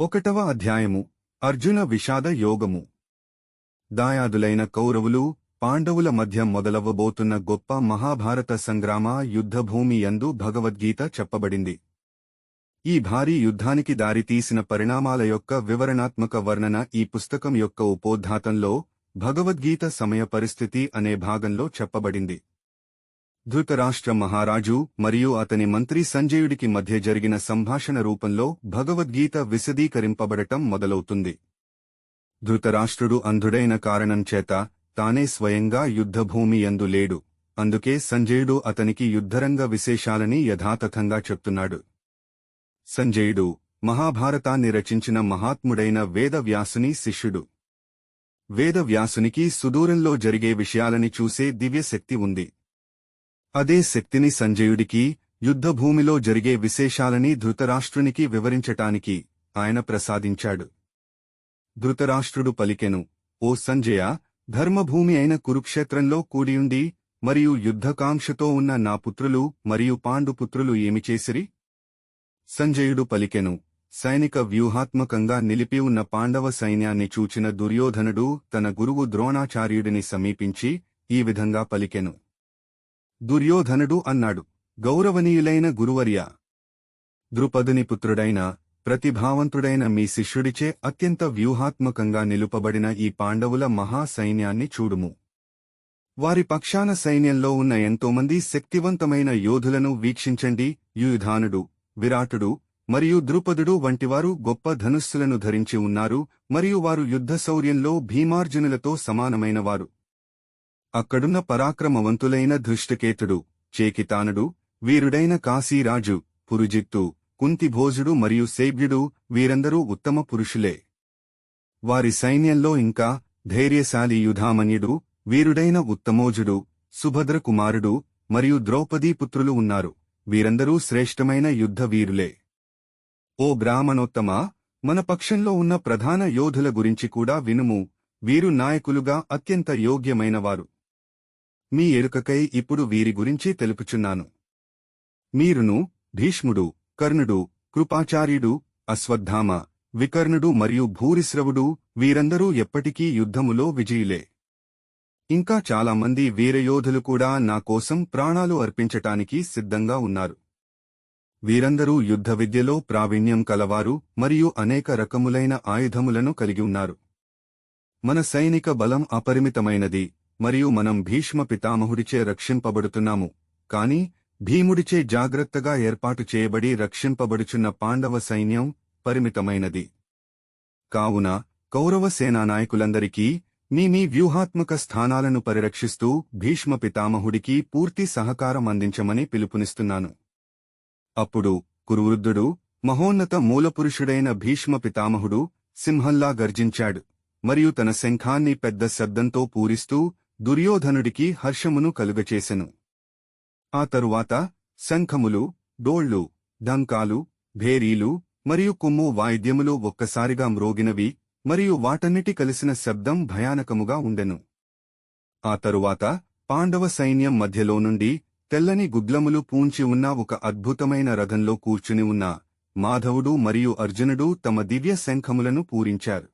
ఒకటవ అధ్యాయము. అర్జున విషాద యోగము. దాయాదులైన కౌరవులు పాండవుల మధ్య మొదలవ్వబోతున్న గొప్ప మహాభారత సంగ్రామ యుద్ధభూమి యందు భగవద్గీత చెప్పబడింది. ఈ భారీ యుద్ధానికి దారితీసిన పరిణామాల యొక్క వివరణాత్మక వర్ణన ఈ పుస్తకం యొక్క ఉపోద్ఘాతంలో భగవద్గీత సమయ పరిస్థితి అనే భాగంలో చెప్పబడింది. ధృతరాష్ట్ర మహారాజు మరియు అతని మంత్రి సంజయుడికి మధ్య జరిగిన సంభాషణ రూపంలో భగవద్గీత విశదీకరింపబడటం మొదలవుతుంది. ధృతరాష్ట్రుడు అంధుడైన కారణం చేత తానే స్వయంగా యుద్ధభూమి యందు లేడు. అందుకే సంజయుడు అతనికి యుద్ధరంగ విశేషాలని యథాతథంగా చెప్తున్నాడు. సంజయుడు మహాభారతాన్ని రచించిన మహాత్ముడైన వేదవ్యాసుని శిష్యుడు. వేదవ్యాసునికి సుదూరంలో జరిగే విషయాలని చూసే దివ్యశక్తి ఉంది. అదే శక్తిని సంజయుడికి యుద్ధభూమిలో జరిగే విశేషాలని ధృతరాష్ట్రునికి వివరించటానికి ఆయన ప్రసాదించాడు. ధృతరాష్ట్రుడు పలికెను ఓ సంజయ ధర్మభూమి అయిన కురుక్షేత్రంలో కూడియుండి మరియు యుద్ధకాంక్షతో ఉన్న నా పుత్రులు మరియు పాండుపుత్రులు ఏమి చేసిరి? సంజయుడు పలికెను సైనిక వ్యూహాత్మకంగా నిలిపి ఉన్న పాండవ సైన్యాన్ని చూచిన దుర్యోధనుడు తన గురువు ద్రోణాచార్యుడిని సమీపించి ఈ విధంగా పలికెను. దుర్యోధనుడు అన్నాడు. గౌరవనీయులైన గురువర్య! ద్రుపదుని పుత్రుడైన ప్రతిభావంతుడైన మీ శిష్యుడిచే అత్యంత వ్యూహాత్మకంగా నిలుపబడిన ఈ పాండవుల మహాసైన్యాన్ని చూడుము. వారి పక్షాన సైన్యంలో ఉన్న ఎంతోమంది శక్తివంతమైన యోధులను వీక్షించండి. యుయుధానుడు విరాటుడు మరియు ద్రుపదుడు వంటివారు గొప్ప ధనుస్సులను ధరించి ఉన్నారు. మరియు వారు యుద్ధ శౌర్యంలో భీమార్జునులతో సమానమైనవారు. అక్కడున్న పరాక్రమవంతులైన ధృష్టకేతుడు చేకితానుడు వీరుడైన కాశీరాజు పురుజిత్తు కుంతిభోజుడు మరియు సేవ్యుడు వీరందరూ ఉత్తమ పురుషులే. వారి సైన్యంలో ఇంకా ధైర్యశాలి యుధామన్యుడు వీరుడైన ఉత్తమోజుడు సుభద్రకుమారుడు మరియు ద్రౌపదీపుత్రులు ఉన్నారు. వీరందరూ శ్రేష్టమైన యుద్ధ వీరులే. ఓ బ్రాహ్మణోత్తమ మన పక్షంలో ఉన్న ప్రధాన యోధుల గురించి కూడా వినుము. వీరు నాయకులుగా అత్యంత యోగ్యమైనవారు. మీ ఎరుకకై ఇప్పుడు వీరి గురించి తెలుపుచున్నాను. మీరును భీష్ముడు కర్ణుడు కృపాచార్యుడు అశ్వత్థామ వికర్ణుడు మరియు భూరిశ్రవుడు వీరందరూ ఎప్పటికీ యుద్ధములో విజయులే. ఇంకా చాలామంది వీరయోధులు కూడా నా కోసం ప్రాణాలు అర్పించటానికి సిద్ధంగా ఉన్నారు. వీరందరూ యుద్ధ విద్యలో ప్రావీణ్యం కలవారు మరియు అనేక రకములైన ఆయుధములను కలిగి ఉన్నారు. మన సైనిక బలం అపరిమితమైనది మరియు మనం భీష్మ పితామహుడిచే రక్షింపబడుతున్నాము. కాని భీముడిచే జాగ్రత్తగా ఏర్పాటు చేయబడి రక్షింపబడుచున్న పాండవ సైన్యం పరిమితమైనది. కావున కౌరవ సేనానాయకులందరికీ మీ మీ వ్యూహాత్మక స్థానాలను పరిరక్షిస్తూ భీష్మ పితామహుడికి పూర్తి సహకారం అందించమని పిలుపునిస్తున్నాను. అప్పుడు కురువృద్ధుడు మహోన్నత మూలపురుషుడైన భీష్మ పితామహుడు సింహంలా గర్జించాడు. మరియు తన శంఖాన్ని పెద్ద శబ్దంతో పూరిస్తూ దుర్యోధనుడికి హర్షమును కలుగచేసెను. ఆ తరువాత శంఖములు డోళ్ళు ఢంకాలు భేరీలు మరియు కొమ్ము వాయిద్యములు ఒక్కసారిగా మ్రోగినవి మరియు వాటన్నిటి కలిసిన శబ్దం భయానకముగా ఉండెను. ఆ తరువాత పాండవ సైన్యం మధ్యలో నుండి తెల్లని గుగ్లములు పూంచి ఉన్న ఒక అద్భుతమైన రథంలో కూర్చుని ఉన్న మాధవుడు మరియు అర్జునుడు తమ దివ్య శంఖములను పూరించారు.